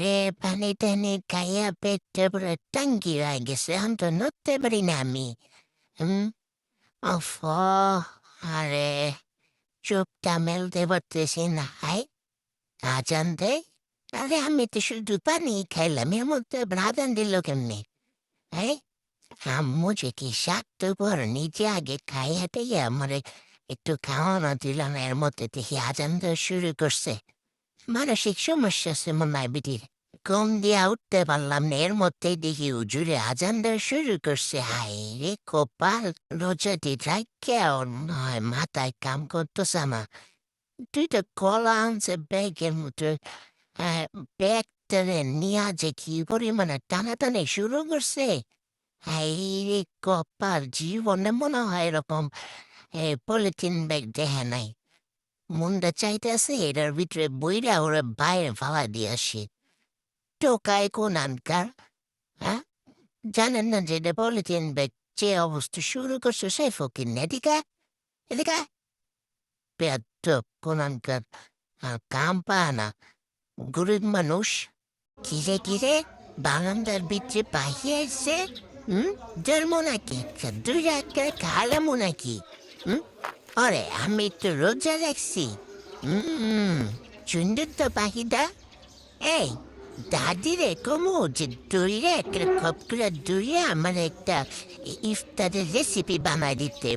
রে পানি টানি খাইয়া পেটটা পুরো টাঙ্কি হয়ে গেছে এখন তো নড়তে পারি না আমি হুম অফ আরে চোখটা মেলতে পারতেছি না হাই আজান দে আরে আমি তো শুধু পানি খাইলাম এর মধ্যে রাধান দিল কেমনি হ্যাঁ আম্মু যে কি স্বার্থ পর নিজে আগে খাইয়া টেয়ে আমার একটু খাওয়ানো দিল না এর মধ্যে দেখি আজান দেওয়া শুরু করছে মানসিক সমস্যা আছে বিটির ঘুম দিয়া উঠতে পারলাম না এর মধ্যেই দেখি উজুরে আজান দেওয়া শুরু করছে হাই রে কপাল রোজাটি ওর নয় মাথায় কাম করতেছে আমার তুই তো কলা আনছে ব্যাগের মতো ব্যাগটারে নিয়ে যে কি পরিমাণে টানাটানি শুরু করছে হাই রে কপাল জীবনে মনে হয় এরকম পলিথিন ব্যাগ দেখে নাই মনটা চাইতেছে এটার ভিতরে বইরা ওরা বাইরে ফালা দিয়ে আসি। টোকায় কোন আনকার হ্যাঁ? জানেন না যে এটা পলিথিন ব্যাগ যে অবস্থা শুরু করছে সে ফকির এদিকে এদিকে পেয়াদ কোন আনকার কাম পায় না। গরিব মানুষ। কিরে কিরে বারান্দার ভিতরে পাহিয়ে আসছে হুম? জন্ম নাকি? দুই একটা খালামো নাকি? হুম? আরে, আমি তো রোজা রাখছি। হুম সুন্দর তো পাখিটা এই দাদি রে কমু যে দইরে একটা খপ করে দইরে আমার একটা ইফতারের রেসিপি বানাই দিতে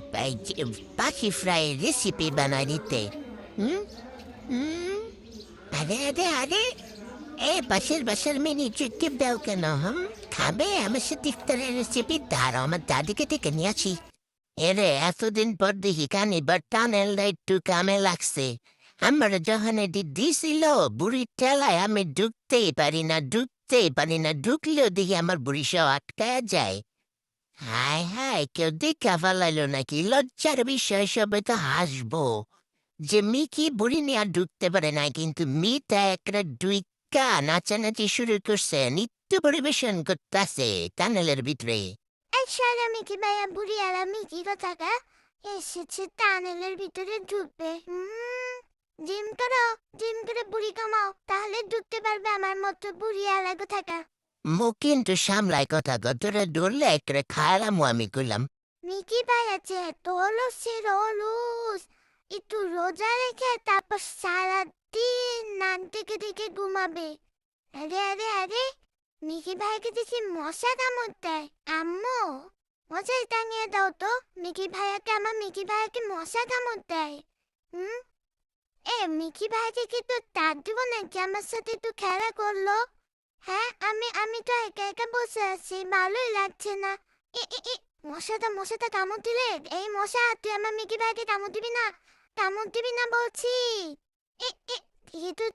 পাখি ফ্রাইয়ের রেসিপি বানাই দিতে। হুম হুম আরে আরে আরে, এ পাশের বাসার মেয়ে চুক্তি দাও কেন, হুম? খাবে, আমার সাথে ইফতারের রেসিপি দাঁড়াও, আমার দাদিকে ডেকে নিয়ে এরে, এতদিন পর দেখি কানি বা টানেল একটু কামে লাগছে। আমার যখন এটি দিছিল বুড়ির ঠেলায় আমি ঢুকতেই পারি না, ঢুকতেই পারি না, ঢুকলেও দেখি আমার বুড়ি সব আটকায় যায়। হায় হায়, কেউ দেখা ফেলাইলো নাকি? লজ্জার বিষয়, সবে তো হাসবো। যে মিকি বুড়ি নিয়ে আর ঢুকতে পারে না কিন্তু মিটা একটা ডুইকা নাচানাচি শুরু করছে, নিত্য পরিবেশন করতেছে টানেলের ভিতরে। এই সারা মিকি ভাইয়া বুড়ি আর মিকি কোথাকা এসেছে টানেলের ভিতরে ঢুকবে জিম করো জিম করে বুড়ি কামাও তাহলে ঢুকতে পারবে আমার মতো বুড়ি আর কোথাকা মুখ কিন্তু সামলায় কথা গতরে ধরলে একটা খারামো আমি করলাম মিকি ভাই আছে তোলো সে রলুস একটু রোজা রেখে তারপর সারাদিন নান থেকে থেকে ঘুমাবে আরে আরে আরে মিকি ভাইকে দেখি মশা কামড় দেয় আম্মু মশাই টাঙিয়ে দাও তো মিকি ভাইয়াকে আমার মিকি ভাইয়াকে মশা কামড় দেয় হুম এ মিকি ভাইকে কি তো তার দিব নাকি আমার সাথে একটু খেলা করল হ্যাঁ আমি আমি তো একা একা বসে আছি ভালোই লাগছে না এ এ মশাটা মশাটা কামড় দিলে এই মশা তুই আমার মিকি ভাইকে কামড় দিবি না কামড় দিবি না বলছি এ এ তো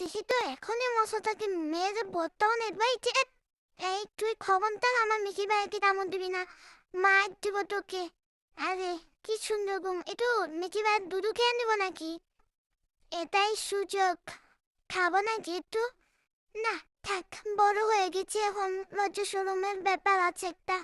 দেখি তো এখনই মশাটাকে মেরে বর্তমান এবার এই তুই খবরদার আমার মিকি ভাইকে কামড় দিবি না মার দিব তোকে আরে কি সুন্দর গুম একটু মিকি ভাই দুধু খেয়ে নিব নাকি এটাই সুযোগ খাব নাকি একটু না থাক বড় হয়ে গেছি এখন লজ্জা শোরুমের ব্যাপার আছে একটা